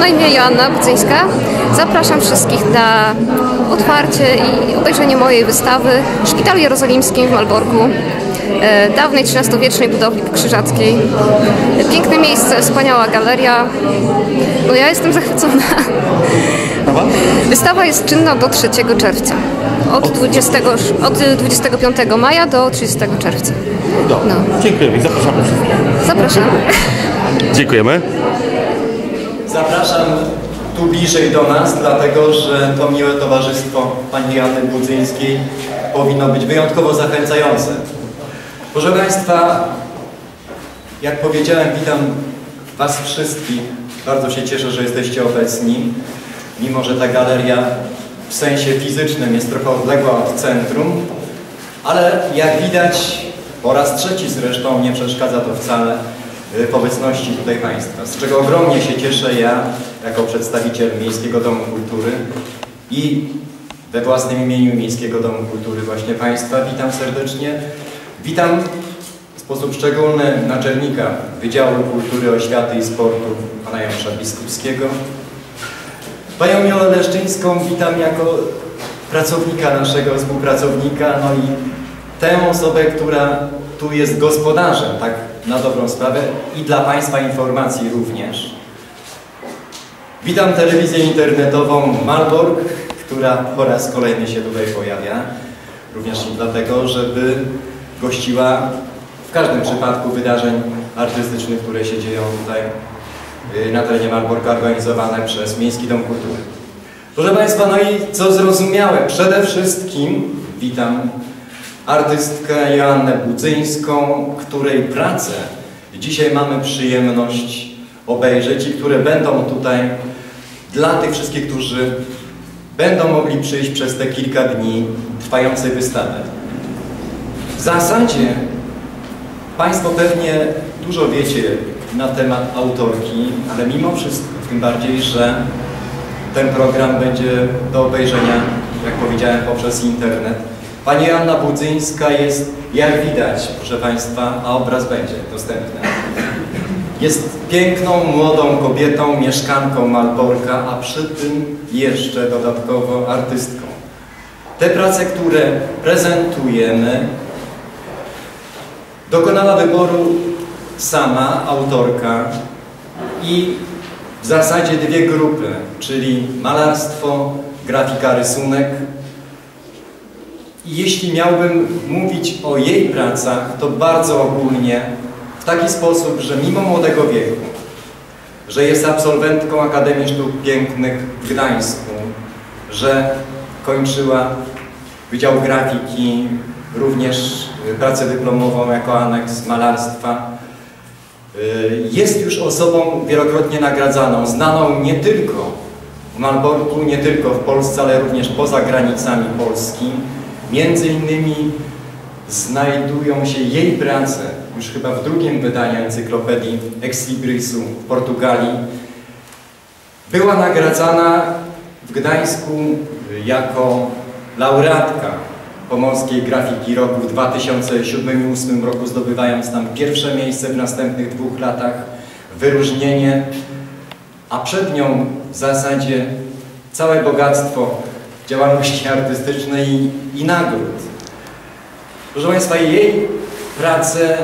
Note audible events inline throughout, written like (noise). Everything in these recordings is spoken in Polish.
Mam na imię Joanna Budzyńska. Zapraszam wszystkich na otwarcie i obejrzenie mojej wystawy w Szpitalu Jerozolimskim w Malborku. e, Dawnej XIII-wiecznej budowli krzyżackiej. Piękne miejsce, wspaniała galeria. No ja jestem zachwycona. Wystawa jest czynna do 3 czerwca. Od, 20, od 25 maja do 30 czerwca. No. Dziękujemy i zapraszamy wszystkich. Dziękujemy. Zapraszam tu bliżej do nas, dlatego że to miłe towarzystwo pani Joanny Budzyńskiej powinno być wyjątkowo zachęcające. Proszę Państwa, jak powiedziałem, witam Was wszystkich. Bardzo się cieszę, że jesteście obecni, mimo że ta galeria w sensie fizycznym jest trochę odległa od centrum, ale jak widać, po raz trzeci zresztą nie przeszkadza to wcale w obecności tutaj Państwa, z czego ogromnie się cieszę ja, jako przedstawiciel Miejskiego Domu Kultury i we własnym imieniu Miejskiego Domu Kultury właśnie Państwa witam serdecznie. Witam w sposób szczególny naczelnika Wydziału Kultury, Oświaty i Sportu, pana Janusza Biskupskiego. Panią Miolę Leszczyńską witam jako pracownika naszego współpracownika, no i tę osobę, która tu jest gospodarzem, tak na dobrą sprawę i dla Państwa informacji również. Witam telewizję internetową Malbork, która po raz kolejny się tutaj pojawia. Również dlatego, żeby gościła w każdym przypadku wydarzeń artystycznych, które się dzieją tutaj y, na terenie Malborka organizowane przez Miejski Dom Kultury. Proszę Państwa, no i co zrozumiałe, przede wszystkim witam artystkę Joannę Budzyńską, której pracę dzisiaj mamy przyjemność obejrzeć i które będą tutaj dla tych wszystkich, którzy będą mogli przyjść przez te kilka dni trwającej wystawy. W zasadzie Państwo pewnie dużo wiecie na temat autorki, ale mimo wszystko, tym bardziej, że ten program będzie do obejrzenia, jak powiedziałem, poprzez internet. Pani Joanna Budzyńska jest, jak widać, proszę Państwa, a obraz będzie dostępny. Jest piękną, młodą kobietą, mieszkanką Malborka, a przy tym jeszcze dodatkowo artystką. Te prace, które prezentujemy, dokonała wyboru sama autorka i w zasadzie dwie grupy, czyli malarstwo, grafika, rysunek. Jeśli miałbym mówić o jej pracach, to bardzo ogólnie, w taki sposób, że mimo młodego wieku, że jest absolwentką Akademii Sztuk Pięknych w Gdańsku, że kończyła Wydział Grafiki, również pracę dyplomową jako aneks malarstwa, Y, jest już osobą wielokrotnie nagradzaną, znaną nie tylko w Malborku, nie tylko w Polsce, ale również poza granicami Polski. Między innymi znajdują się jej prace, już chyba w drugim wydaniu encyklopedii Ex Librisu w Portugalii. Była nagradzana w Gdańsku jako laureatka Pomorskiej Grafiki roku w 2007 i 2008 roku, zdobywając tam pierwsze miejsce w następnych dwóch latach, wyróżnienie, a przed nią w zasadzie całe bogactwo działalności artystycznej i, i nagród. Proszę Państwa, jej pracę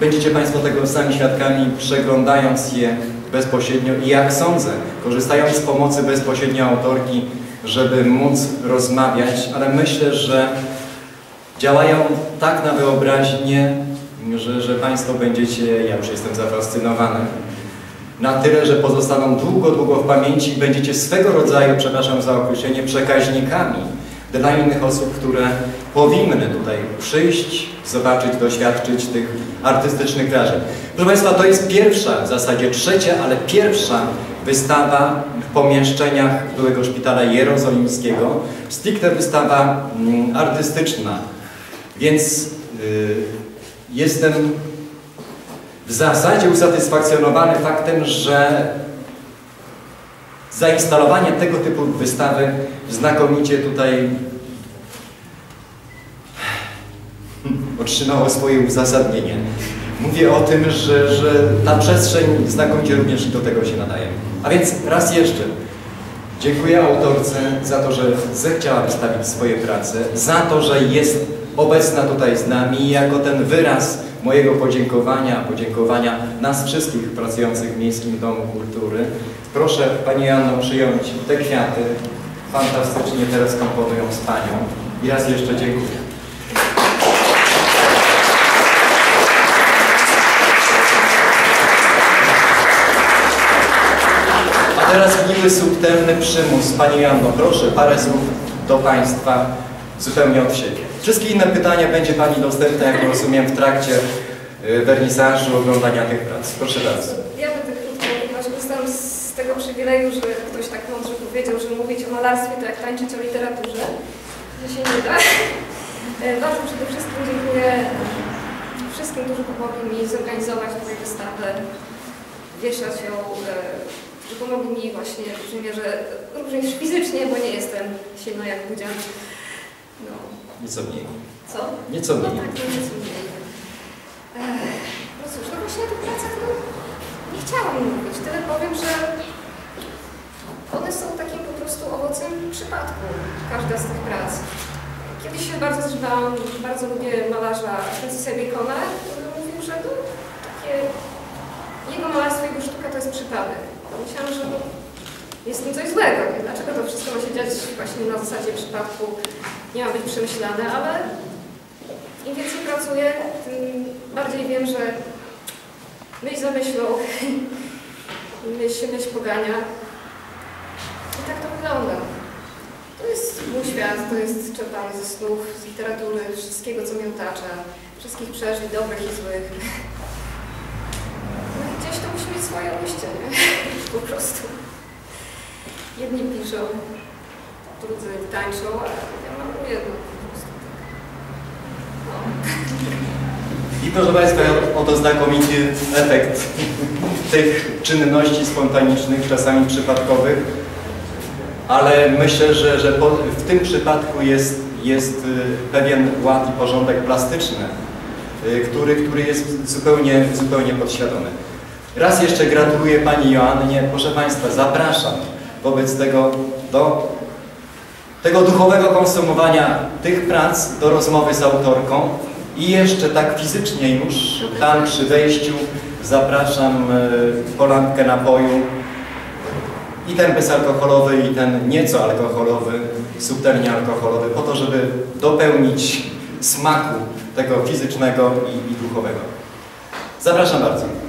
będziecie Państwo tego sami świadkami, przeglądając je bezpośrednio i jak sądzę, korzystając z pomocy bezpośrednio autorki, żeby móc rozmawiać, ale myślę, że działają tak na wyobraźnię, że, że Państwo będziecie, ja już jestem zafascynowany, na tyle, że pozostaną długo, długo w pamięci i będziecie swego rodzaju, przepraszam za określenie, przekaźnikami dla innych osób, które powinny tutaj przyjść, zobaczyć, doświadczyć tych artystycznych wrażeń. Proszę Państwa, to jest pierwsza, w zasadzie trzecia, ale pierwsza wystawa w pomieszczeniach byłego szpitala jerozolimskiego. Stricte wystawa mm, artystyczna, więc y, jestem w zasadzie usatysfakcjonowany faktem, że zainstalowanie tego typu wystawy znakomicie tutaj otrzymało swoje uzasadnienie. Mówię o tym, że, że ta przestrzeń znakomicie również do tego się nadaje. A więc raz jeszcze dziękuję autorce za to, że zechciała wystawić swoje prace, za to, że jest obecna tutaj z nami jako ten wyraz mojego podziękowania, podziękowania nas wszystkich pracujących w Miejskim Domu Kultury. Proszę Pani Janno przyjąć te kwiaty. Fantastycznie teraz komponują z Panią. I raz jeszcze dziękuję. A teraz miły, subtelny przymus. Pani Janno, proszę, parę słów do Państwa zupełnie od siebie. Wszystkie inne pytania będzie Pani dostępna, jak rozumiem, w trakcie y, wernisażu, oglądania tych prac. Proszę bardzo. Ja będę krótko, ponieważ korzystam z tego przywileju, że ktoś tak mądrze powiedział, że mówić o malarstwie to jak tańczyć o literaturze, że się nie da. E, Bardzo przede wszystkim dziękuję wszystkim, którzy pomogli mi zorganizować tę wystawę, wieszać ją, e, że pomogli mi właśnie w mierze, również fizycznie, bo nie jestem silna jak Budzian. Nieco mniej. co? Nieco No mniej. tak, no nic mniej. Ech, No cóż, no właśnie o tych pracach no, nie chciałam mówić. Tyle powiem, że one są takim po prostu owocem przypadku, każda z tych prac. Kiedyś się bardzo zżywałam, bardzo lubię malarza Francisa Bacona, który mówił, że no, takie jego malarstwo, jego sztuka to jest przypadek. Myślałam, że no, jest w tym coś złego. Dlaczego to wszystko ma się dziać właśnie na zasadzie przypadku, nie ma być przemyślane, ale im więcej pracuję, tym bardziej wiem, że myśl za myślą, (laughs) myśl myśl pogania. I tak to wygląda. To jest mój świat, to jest czerpanie ze snów, z literatury, wszystkiego, co mnie otacza, wszystkich przeżyć, dobrych i złych. No i gdzieś to musi mieć swoje ujście, nie? (laughs) Po prostu. Jedni piszą, drudzy tańczą, a ja mam jedno. No. I proszę Państwa, oto znakomity efekt tych czynności spontanicznych, czasami przypadkowych, ale myślę, że, że po, w tym przypadku jest, jest y, pewien ład i porządek plastyczny, y, który, który jest zupełnie, zupełnie podświadomy. Raz jeszcze gratuluję Pani Joannie. Proszę Państwa, zapraszam wobec tego do tego duchowego konsumowania tych prac, do rozmowy z autorką. I jeszcze tak fizycznie już tam przy wejściu zapraszam e, po lampkę napoju i ten bezalkoholowy i ten nieco alkoholowy, subtelnie alkoholowy, po to, żeby dopełnić smaku tego fizycznego i, i duchowego. Zapraszam bardzo.